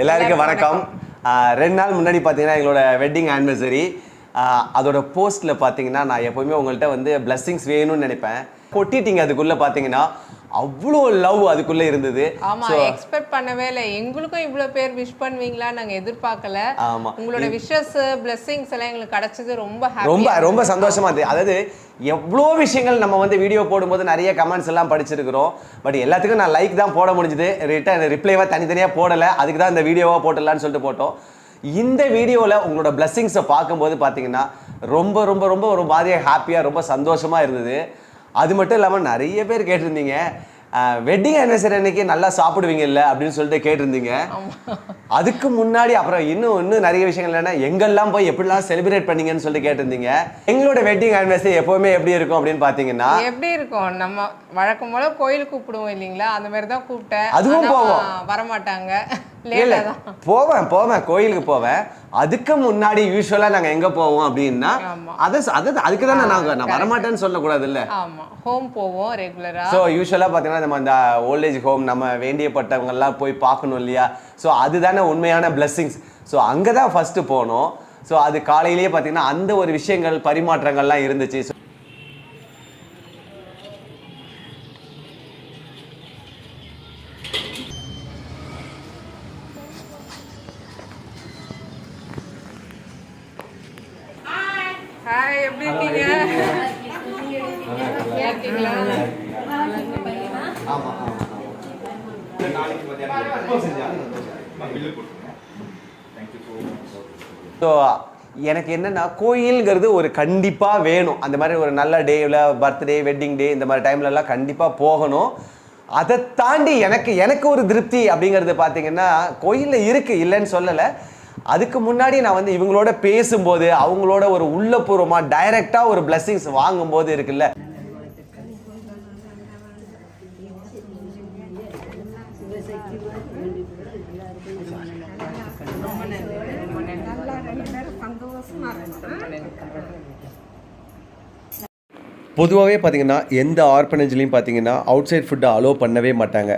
எல்லாருக்கும் வணக்கம். ரெண்டு நாள் முன்னாடி பார்த்தீங்கன்னா எங்களோட வெட்டிங் ஆனிவர்சரி அதோட போஸ்ட்டில் பார்த்தீங்கன்னா நான் எப்போவுமே உங்கள்கிட்ட வந்து blessings வேணும்னு நினைப்பேன். கொட்டிட்டீங்க அதுக்குள்ளே பார்த்தீங்கன்னா அவ்வளோ லவ் அதுக்குள்ளே இருந்தது. ஆமா எக்ஸ்பெக்ட் பண்ணவே இல்லை. எங்களுக்கும் இவ்வளவு பேர் விஷ் பண்ணுவீங்களா நாங்க எதிர்பார்க்கல. ஆமா. உங்களோட விஷஸ் பிளெஸிங்ஸ் எல்லாம் எங்களுக்கு கிடைச்சது ரொம்ப ரொம்ப ரொம்ப சந்தோஷமா இருந்தது. அதாவது எவ்வளோ விஷயங்கள் நம்ம வந்து வீடியோ போடும்போது நிறைய கமெண்ட்ஸ் எல்லாம் படிச்சிருக்கிறோம். பட் எல்லாத்துக்கும் நான் லைக் தான் போட முடிஞ்சுது. ரிட்டன் ரிப்ளைவாக தனித்தனியாக போடலை. அதுக்கு தான் இந்த வீடியோவாக போட்டுடலான்னு சொல்லிட்டு போட்டோம். இந்த வீடியோவில் உங்களோட பிளெஸ்ஸிங்ஸை பார்க்கும்போது பார்த்தீங்கன்னா ரொம்ப ரொம்ப ரொம்ப ஒரு மாதிரியாக ஹாப்பியாக ரொம்ப சந்தோஷமாக இருந்தது. அது மட்டும் இல்லாமல் நிறைய பேர் கேட்டிருந்தீங்க. வெட்டிங் ஆனிவர்சரி அன்னைக்கு நல்லா சாப்பிடுவீங்கல்ல அப்படின்னு சொல்லிட்டு கேட்டிருந்தீங்க. அதுக்கு முன்னாடி அப்புறம் இன்னும் இன்னும் நிறைய விஷயங்கள் என்னன்னா எங்கெல்லாம் போய் எப்படிலாம் செலிப்ரேட் பண்ணீங்கன்னு சொல்லிட்டு கேட்டிருந்தீங்க. எங்களோட வெட்டிங் ஆனிவர்சரி எப்பவுமே எப்படி இருக்கும் அப்படின்னு பார்த்தீங்கன்னா எப்படி இருக்கும்? நம்ம வழக்கம் போல கோயிலுக்கு கூப்பிடுவோம் இல்லைங்களா? அந்த மாதிரி தான் கூப்பிட்டேன். அதுவும் போவோம். வரமாட்டாங்க. இல்ல போவேன் போவேன் கோயிலுக்கு போவேன். அதுக்கு முன்னாடி யூஸ்வலா நாங்க எங்க போவோம் அப்படின்னா. அதை அதை அதுக்கு தானே நாங்க நான் வரமாட்டேன்னு சொல்லக்கூடாது இல்ல ஹோம் போவோம் ரெகுலரா ஸோ யூஸ்வலாக பார்த்தீங்கன்னா நம்ம அந்த ஓல்டேஜ் ஹோம் நம்ம வேண்டியப்பட்டவங்கெல்லாம் போய் பார்க்கணும் இல்லையா? ஸோ அதுதானே உண்மையான blessings. ஸோ அங்கே தான் ஃபஸ்ட்டு போனோம். ஸோ அது காலையிலேயே பார்த்தீங்கன்னா அந்த ஒரு விஷயங்கள் பரிமாற்றங்கள்லாம் இருந்துச்சு. ஸோ எனக்கு என்னென்னா கோயில்ங்கிறது ஒரு கண்டிப்பாக வேணும். அந்த மாதிரி ஒரு நல்ல டேவில் பர்த்டே வெட்டிங் டே இந்த மாதிரி டைம்லலாம் கண்டிப்பாக போகணும். அதை தாண்டி எனக்கு எனக்கு ஒரு திருப்தி அப்படிங்கிறது பார்த்தீங்கன்னா கோயிலில் இருக்குது இல்லைன்னு சொல்லலை. அதுக்கு முன்னாடி நான் வந்து இவங்களோட பேசும்போது அவங்களோட ஒரு உள்ளபூர்வமாக டைரெக்டாக ஒரு blessings வாங்கும்போது இருக்குல்ல. பொதுவாகவே பார்த்தீங்கன்னா எந்த ஆர்பனேஜ்லையும் பார்த்தீங்கன்னா அவுட் சைட் ஃபுட்டை அலோவ் பண்ணவே மாட்டாங்க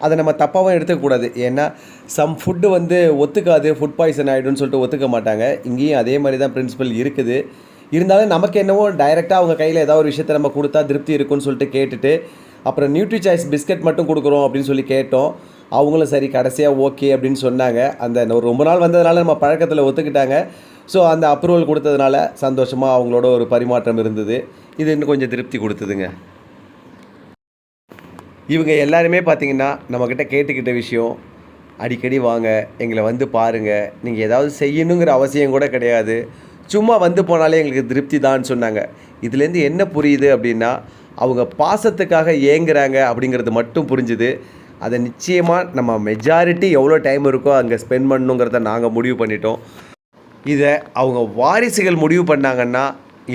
அதை நம்ம தப்பாகவும் எடுத்துக்கக்கூடாது ஏன்னா சம் ஃபுட்டு வந்து ஒத்துக்காது ஃபுட் பாய்சன் ஆகிடும்னு சொல்லிட்டு ஒத்துக்க மாட்டாங்க இங்கேயும் அதே மாதிரி தான் பிரின்சிபல் இருக்குது இருந்தாலும் நமக்கு என்னவோ டைரெக்டாக அவங்க கையில் ஏதாவது ஒரு விஷயத்தை நம்ம கொடுத்தா திருப்தி இருக்கும்னு சொல்லிட்டு கேட்டுட்டு அப்புறம் நியூட்ரி சாய்ஸ் பிஸ்கட் மட்டும் கொடுக்குறோம் அப்படின்னு சொல்லி கேட்டோம் அவங்களும் சரி கடைசியாக ஓகே அப்படின்னு சொன்னாங்க அந்த ஒரு ரொம்ப நாள் வந்ததுனால நம்ம பழக்கத்தில் ஒத்துக்கிட்டாங்க ஸோ அந்த அப்ரூவல் கொடுத்ததுனால சந்தோஷமாக அவங்களோட ஒரு பரிமாற்றம் இருந்தது. இது இன்னும் கொஞ்சம் திருப்தி கொடுத்ததுங்க. இவங்க எல்லாருமே பார்த்தீங்கன்னா நம்மக்கிட்ட கேட்டுக்கிட்ட விஷயம் அடிக்கடி வாங்க எங்களை வந்து பாருங்கள் நீங்கள் ஏதாவது செய்யணுங்கிற அவசியம் கூட கிடையாது. சும்மா வந்து போனாலே எங்களுக்கு திருப்தி தான் சொன்னாங்க. இதுலேருந்து என்ன புரியுது அப்படின்னா அவங்க பாசத்துக்காக ஏங்குறாங்க அப்படிங்கிறது மட்டும் புரிஞ்சுது. அதை நிச்சயமாக நம்ம மெஜாரிட்டி எவ்வளோ டைம் இருக்கோ அங்கே ஸ்பெண்ட் பண்ணணுங்கிறத நாங்கள் முடிவு பண்ணிட்டோம். இதை அவங்க வாரிசுகள் முடிவு பண்ணாங்கன்னா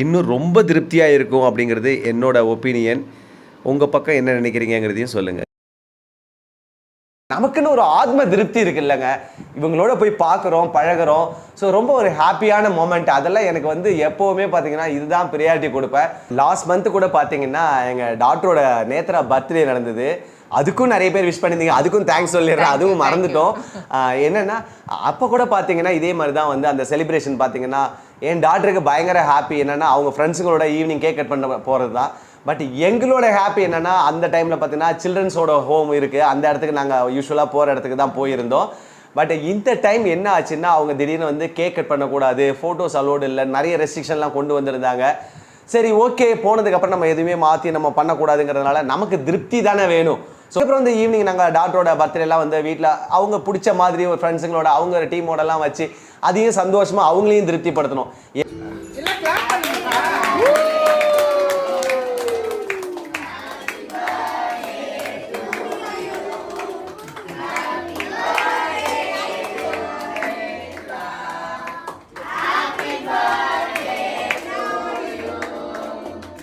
இன்னும் ரொம்ப திருப்தியாக இருக்கும் அப்படிங்கிறது என்னோட ஒப்பீனியன். உங்கள் பக்கம் என்ன நினைக்கிறீங்கங்கிறதையும் சொல்லுங்கள் நமக்குன்னு ஒரு ஆத்ம திருப்தி இருக்குல்லங்க. இவங்களோட போய் பார்க்குறோம் பழகுறோம். ஸோ ரொம்ப ஒரு ஹாப்பியான மூமெண்ட் அதெல்லாம் எனக்கு வந்து எப்போவுமே பார்த்தீங்கன்னா இதுதான் ப்ரியாரிட்டி கொடுப்பேன். லாஸ்ட் மந்த் கூட பார்த்தீங்கன்னா எங்கள் டாக்டரோட நேத்ரா பர்த்டே நடந்தது. அதுக்கும் நிறைய பேர் விஷ் பண்ணியிருந்தீங்க. அதுக்கும் தேங்க்ஸ் சொல்லிடுறேன். அதுவும் மறந்துட்டோம். என்னன்னா அப்போ கூட பார்த்தீங்கன்னா இதே மாதிரி தான் வந்து அந்த செலிப்ரேஷன் பார்த்தீங்கன்னா என் டாக்டருக்கு பயங்கர ஹாப்பி என்னன்னா அவங்க ஃப்ரெண்ட்ஸுங்களோட ஈவினிங் கேக் கட் பண்ண போகிறது தான் பட் எங்களோட ஹாப்பி என்னன்னா அந்த டைமில் பார்த்தீங்கன்னா சில்ட்ரன்ஸோட ஹோம் இருக்குது அந்த இடத்துக்கு நாங்கள் யூஸ்வலாக போகிற இடத்துக்கு தான் போயிருந்தோம். பட் இந்த டைம் என்ன ஆச்சுன்னா அவங்க திடீர்னு வந்து கேக் கட் பண்ணக்கூடாது ஃபோட்டோஸ் அலோடு இல்லை நிறைய ரெஸ்ட்ரிக்ஷன்லாம் கொண்டு வந்திருந்தாங்க. சரி ஓகே போனதுக்கப்புறம் நம்ம எதுவுமே மாற்றி நம்ம பண்ணக்கூடாதுங்கிறதுனால நமக்கு திருப்தி தானே வேணும். ஸோ அப்புறம் வந்து ஈவினிங் நாங்கள் டாக்டரோட பர்த்டேலாம் வந்து வீட்டில் அவங்க பிடிச்ச மாதிரி ஒரு ஃப்ரெண்ட்ஸுங்களோட அவங்க டீமோடலாம் வச்சு அதையும் சந்தோஷமாக அவங்களையும் திருப்திப்படுத்தணும்.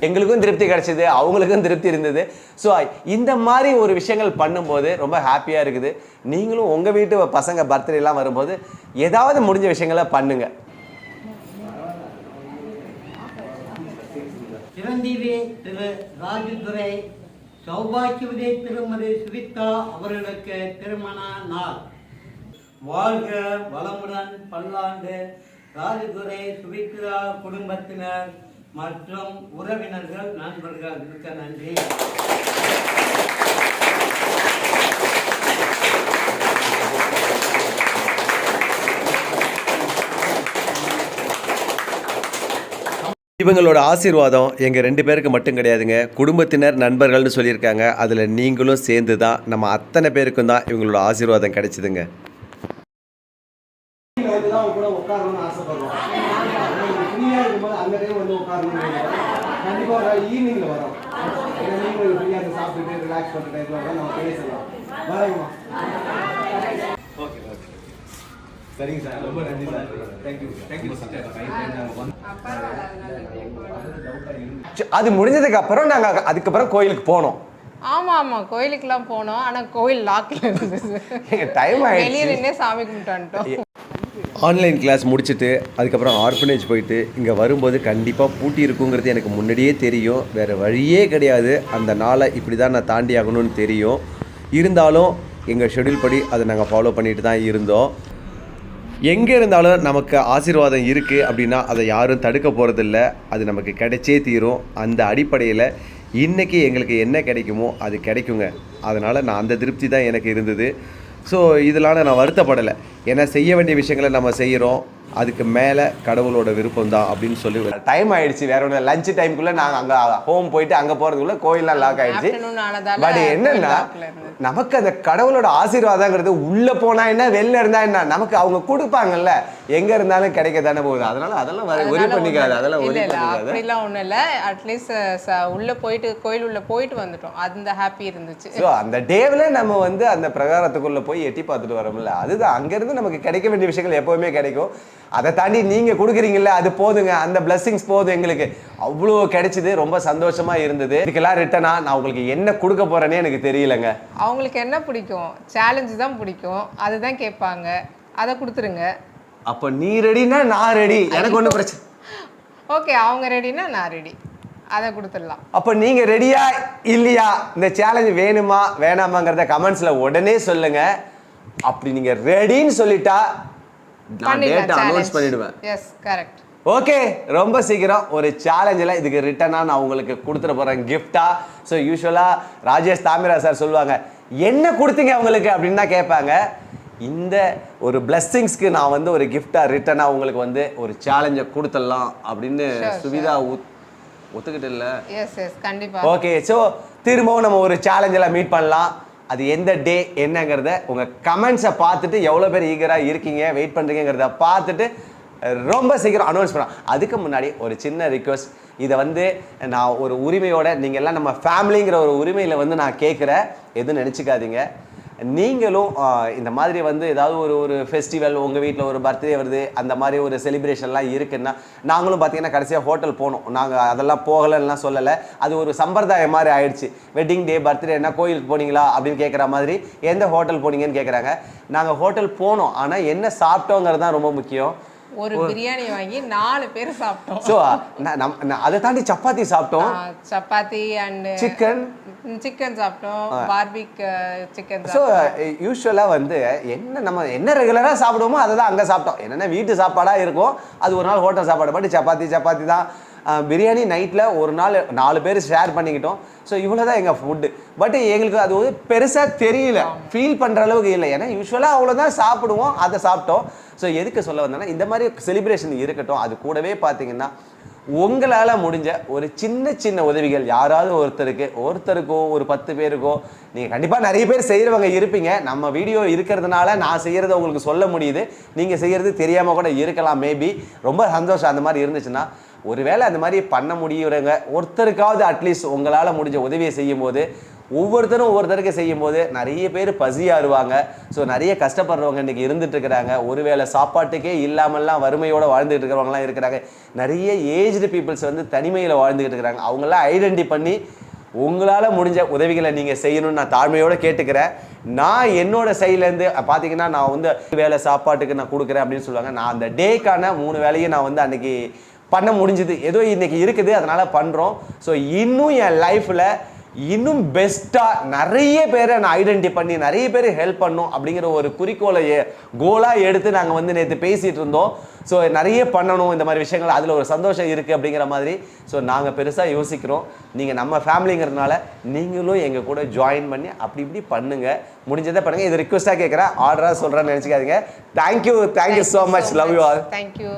எங்களுக்கும் திருப்தி கிடச்சிது அவங்களுக்கும் திருப்தி இருந்தது. ஸோ இந்த மாதிரி ஒரு விஷயங்கள் பண்ணும்போது ரொம்ப ஹாப்பியாக இருக்குது. நீங்களும் உங்கள் வீட்டு பசங்க பர்த்டேலாம் வரும்போது ஏதாவது முடிஞ்ச விஷயங்களை பண்ணுங்க. சிரஞ்சீவி திரு ராஜதுரை சௌபாக்கியவதி திருமதி சுவிதா அவர்களுக்கு திருமண நாள். வாழ்க வளமுடன் பல்லாண்டு. ராஜதுரை சுவித்ரா குடும்பத்தினர். மற்றும் உறவினர்கள் நண்பர்கள் மிக்க நன்றி. இவங்களோட ஆசீர்வாதம் எங்கள் ரெண்டு பேருக்கு மட்டும் கிடையாதுங்க. குடும்பத்தினர் நண்பர்கள்னு சொல்லியிருக்காங்க. அதில் நீங்களும் சேர்ந்து தான் நம்ம அத்தனை பேருக்கும் தான் இவங்களோட ஆசீர்வாதம் கிடைச்சிதுங்க. கூட உட்காரணும்னு ஆசைப்படுறோம். ஃப்ரீயாக இருக்கும்போது அந்த டைம் வந்து உட்காரணும் கண்டிப்பாக ஈவினிங்கில் வரோம். ஏன்னா நீங்களும் ஃப்ரீயாக சாப்பிட்டுட்டு ரிலாக்ஸ் பண்ணுற டைத்தில் வந்தால் நம்ம பேசலாம். வரேங்கம்மா ஓகே ஓகே சரிங்க சார். ரொம்ப நன்றி சார். தேங்க்யூ தேங்க்யூ அது முடிஞ்சதுக்கு அப்புறம் நாங்க அதுக்கப்புறம் கோயிலுக்கு போனோம். ஆமா ஆமா கோயிலுக்குலாம் போனோம். ஆனா கோயில் லாக்ல இருந்தது. டைம் வெளியே நின்னே சாமி கும்பிட்டு வந்துட்டோம். ஆன்லைன் கிளாஸ் முடிச்சுட்டு அதுக்கப்புறம் ஆர்ஃபனேஜ் போயிட்டு இங்கே வரும்போது கண்டிப்பாக பூட்டி இருக்குங்கிறது எனக்கு முன்னாடியே தெரியும். வேறு வழியே கிடையாது. அந்த நாளை இப்படி தான் நான் தாண்டி ஆகணும்னு தெரியும். இருந்தாலும் எங்கள் ஷெட்யூல் படி அதை நாங்கள் ஃபாலோ பண்ணிட்டு தான் இருந்தோம். எங்கே இருந்தாலும் நமக்கு ஆசீர்வாதம் இருக்குது அப்படின்னா அதை யாரும் தடுக்க போகிறதில்ல அது நமக்கு கிடைச்சே தீரும். அந்த அடிப்படையில் இன்றைக்கி எங்களுக்கு என்ன கிடைக்குமோ அது கிடைக்குங்க. அதனால் நான் அந்த திருப்தி தான் எனக்கு இருந்தது. ஸோ இதனால நான் வருத்தப்படலை. ஏன்னா செய்ய வேண்டிய விஷயங்களை நம்ம செய்கிறோம். அதுக்கு மேலே கடவுளோட விருப்பம் தான் அப்படின்னு சொல்லி டைம் ஆயிடுச்சு வேற ஒன்று லஞ்ச் டைமுக்குள்ளே நாங்கள் அங்கே ஹோம் போயிட்டு அங்கே போகிறதுக்குள்ளே கோயிலெலாம் லாக் ஆயிடுச்சு. பட் என்னன்னா நமக்கு அந்த கடவுளோட ஆசீர்வாதங்கிறது உள்ள போனா என்ன வெளில இருந்தா என்ன? நமக்கு அவங்க கொடுப்பாங்கல்ல. எங்க இருந்தாலும் கிடைக்க தானே போகுது. அதனால அதெல்லாம் வர ஒரே பண்ணிக்காது அதெல்லாம் இல்ல, ஒரே அப்படிலாம் ஒண்ணும் இல்ல. அட்லீஸ்ட் உள்ள போயிட்டு கோயில் உள்ள போயிட்டு வந்துட்டோம். அந்த ஹாப்பி இருந்துச்சு. ஸோ அந்த டேவில் நம்ம வந்து அந்த பிரகாரத்துக்குள்ள போய் எட்டி பார்த்துட்டு வரோம்ல. அதுதான் அங்கேருந்து நமக்கு கிடைக்க வேண்டிய விஷயங்கள் எப்போவுமே கிடைக்கும். அதை தாண்டி நீங்கள் கொடுக்குறீங்கல்ல அது போதுங்க. அந்த பிளெஸிங்ஸ் போதும் எங்களுக்கு. அவ்வளோ கிடைச்சிது ரொம்ப சந்தோஷமா இருந்தது. இதுக்கெல்லாம் ரிட்டனா நான் உங்களுக்கு என்ன கொடுக்க போறேனே எனக்கு தெரியலங்க. அவங்களுக்கு என்ன பிடிக்கும்? சேலஞ்சு தான் பிடிக்கும். அதுதான் கேட்பாங்க. அதை கொடுத்துருங்க. அப்போ நீ ரெடினா நான் ரெடி எனக்கு ஒன்றும் பிரச்சனை ஓகே அவங்க ரெடினா நான் ரெடி அதை கொடுத்துடலாம். அப்போ நீங்க ரெடியா இல்லையா? இந்த சேலஞ்ச் வேணுமா வேணாமாங்கிறத கமெண்ட்ஸ்ல உடனே சொல்லுங்க. அப்படி நீங்க ரெடின்னு சொல்லிட்டா நான் டேட்டை அனௌன்ஸ் பண்ணிடுவேன். எஸ் கரெக்ட் ஓகே ரொம்ப சீக்கிரம் ஒரு சேலஞ்சில் இதுக்கு ரிட்டனாக நான் உங்களுக்கு கொடுத்துட போகிறேன் கிஃப்டா ஸோ யூஸ்வலாக ராஜேஷ் தாமிரா சார் சொல்லுவாங்க என்ன கொடுத்தீங்க அவங்களுக்கு அப்படின்னு தான் கேட்பாங்க. இந்த ஒரு பிளெஸ்ஸிங்ஸ்க்கு நான் வந்து ஒரு கிஃப்டாக ரிட்டனாக உங்களுக்கு வந்து ஒரு சேலஞ்சை கொடுத்துடலாம் அப்படின்னு சுவிதா ஒத் ஒத்துக்கிட்டு இல்லை? எஸ் எஸ் கண்டிப்பா. ஓகே ஸோ திரும்பவும் நம்ம ஒரு சேலஞ்சில் மீட் பண்ணலாம். அது எந்த டே என்னங்கிறத உங்கள் கமெண்ட்ஸை பார்த்துட்டு எவ்வளோ பேர் ஈகராக இருக்கீங்க வெயிட் பண்ணுறீங்கிறத பார்த்துட்டு ரொம்ப சீக்கிரம் அனௌன்ஸ் பண்ணலாம். அதுக்கு முன்னாடி ஒரு சின்ன ரிக்வஸ்ட் இதை வந்து நான் ஒரு உரிமையோட நீங்கள் எல்லாம் நம்ம ஃபேமிலிங்கிற ஒரு உரிமையில் வந்து நான் கேட்குறேன் எதுவும் நினச்சிக்காதீங்க. நீங்களும் இந்த மாதிரி வந்து ஏதாவது ஒரு ஒரு ஃபெஸ்டிவல் உங்கள் வீட்டில் ஒரு பர்த்டே வருது அந்த மாதிரி ஒரு செலிப்ரேஷன்லாம் இருக்குன்னா நாங்களும் பார்த்தீங்கன்னா கடைசியாக ஹோட்டல் போனோம். நாங்கள் அதெல்லாம் போகலைன்னா சொல்லலை. அது ஒரு சம்பிரதாயம் மாதிரி ஆயிடுச்சு. வெட்டிங் டே பர்த்டே என்ன கோயிலுக்கு போனீங்களா அப்படின்னு கேட்குற மாதிரி எந்த ஹோட்டல் போனீங்கன்னு கேட்குறாங்க நாங்கள் ஹோட்டல் போனோம். ஆனால் என்ன சாப்பிட்டோங்கிறது தான் ரொம்ப முக்கியம். ஒரு பிரியாணி வாங்கி நாலு பேர் சாப்பிட்டோம். ஸோ அதை தாண்டி சப்பாத்தி சாப்பிட்டோம். சப்பாத்தி அண்ட் சிக்கன் சிக்கன் சாப்பிட்டோம். பார்பிக் சிக்கன் ஸோ யூஸ்வலாக வந்து என்ன நம்ம என்ன ரெகுலராக சாப்பிடுவோமோ அதை தான் அங்கே சாப்பிட்டோம். என்னென்ன வீட்டு சாப்பாடாக இருக்கும். அது ஒரு நாள் ஹோட்டல் சாப்பாடு. பட் சப்பாத்தி சப்பாத்தி தான். பிரியாணி நைட்டில் ஒரு நாள் நாலு பேர் ஷேர் பண்ணிக்கிட்டோம். ஸோ இவ்வளோ தான் எங்கள் ஃபுட்டு பட் எங்களுக்கு அது வந்து பெருசாக தெரியல. ஃபீல் பண்ணுற அளவுக்கு இல்லை. ஏன்னா யூஸ்வலாக அவ்வளோதான் சாப்பிடுவோம். அதை சாப்பிட்டோம். ஸோ எதுக்கு சொல்ல வந்தேன்னா இந்த மாதிரி செலிப்ரேஷன் இருக்கட்டும் அது கூடவே பார்த்தீங்கன்னா உங்களால் முடிஞ்ச ஒரு சின்ன சின்ன உதவிகள் யாராவது ஒருத்தருக்கு ஒருத்தருக்கோ ஒரு பத்து பேருக்கோ நீங்கள் கண்டிப்பாக நிறைய பேர் செய்கிறவங்க இருப்பீங்க. நம்ம வீடியோ இருக்கிறதுனால நான் செய்கிறத உங்களுக்கு சொல்ல முடியுது. நீங்கள் செய்கிறது தெரியாமல் கூட இருக்கலாம் மேபி ரொம்ப சந்தோஷம் அந்த மாதிரி இருந்துச்சுன்னா ஒருவேளை அந்த மாதிரி பண்ண முடியுறவங்க ஒருத்தருக்காவது அட்லீஸ்ட் உங்களால் முடிஞ்ச உதவியை செய்யும்போது ஒவ்வொருத்தரும் ஒவ்வொருத்தருக்கு செய்யும்போது நிறைய பேர் பசியாருவாங்க ஸோ நிறைய கஷ்டப்படுறவங்க இன்றைக்கி இருந்துட்டு இருக்கிறாங்க ஒருவேளை சாப்பாட்டுக்கே இல்லாமல்லாம் வறுமையோட வாழ்ந்துட்டு இருக்கிறவங்களாம் இருக்கிறாங்க. நிறைய ஏஜ்டு பீப்புள்ஸ் வந்து தனிமையில் வாழ்ந்துக்கிட்டு இருக்கிறாங்க அவங்களாம் ஐடென்டி பண்ணி உங்களால் முடிஞ்ச உதவிகளை நீங்கள் செய்யணும்னு நான் தாழ்மையோடு கேட்டுக்கிறேன். நான் என்னோட சைட்லேருந்து பார்த்தீங்கன்னா நான் வந்து வேலை சாப்பாட்டுக்கு நான் கொடுக்குறேன் அப்படின்னு சொல்லுவாங்க. நான் அந்த டேக்கான மூணு வேலையும் நான் வந்து அன்றைக்கி பண்ண முடிஞ்சுது. ஏதோ இன்றைக்கி இருக்குது அதனால் பண்ணுறோம் ஸோ இன்னும் என் லைஃப்பில் இன்னும் பெஸ்ட்டாக நிறைய பேரை நான் ஐடென்டி பண்ணி நிறைய பேர் ஹெல்ப் பண்ணும் அப்படிங்கிற ஒரு குறிக்கோளை கோலாக எடுத்து நாங்கள் வந்து நேற்று பேசிகிட்டு இருந்தோம். ஸோ நிறைய பண்ணணும் இந்த மாதிரி விஷயங்கள் அதில் ஒரு சந்தோஷம் இருக்குது அப்படிங்கிற மாதிரி. ஸோ நாங்கள் பெருசாக யோசிக்கிறோம். நீங்கள் நம்ம ஃபேமிலிங்கிறதுனால நீங்களும் எங்கள் கூட ஜாயின் பண்ணி அப்படி இப்படி பண்ணுங்கள் முடிஞ்சதை பண்ணுங்கள் இது ரிக்வஸ்ட்டாக கேட்குறேன் ஆர்டராக சொல்கிறேன்னு நினச்சிக்காதீங்க. Thank you thank you so much love you all thank you